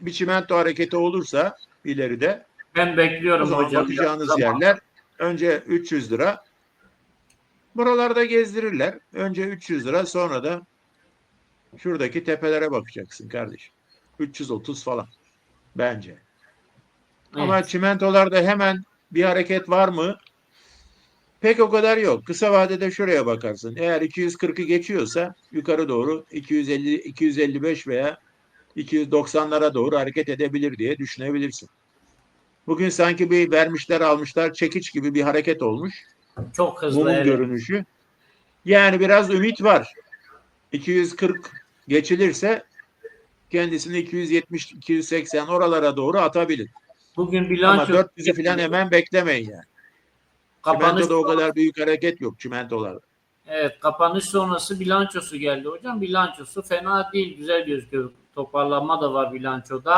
bir çimento hareketi olursa ileride Ben o bekliyorum zaman hocam. bakacağınız Tamam. yerler önce 300 lira. Buralarda gezdirirler. Önce 300 lira sonra da şuradaki tepelere bakacaksın kardeşim. 330 falan bence. Ama Evet. çimentolarda hemen bir hareket var mı? Pek o kadar yok. Kısa vadede şuraya bakarsın. Eğer 240'ı geçiyorsa yukarı doğru 250 255 veya 290'lara doğru hareket edebilir diye düşünebilirsin. Bugün sanki bir vermişler almışlar çekiç gibi bir hareket olmuş. Çok hızlı. Mumun evet. görünüşü. Yani biraz ümit var. 240 geçilirse kendisini 270 280 oralara doğru atabilir. Bugün Ama bilanço 400'ü falan hemen beklemeyin yani. kapanış Çimentoda o kadar büyük hareket yok çimentolarda. Evet kapanış sonrası bilançosu geldi hocam. Bilançosu fena değil. Güzel gözüküyor. Toparlanma da var bilançoda.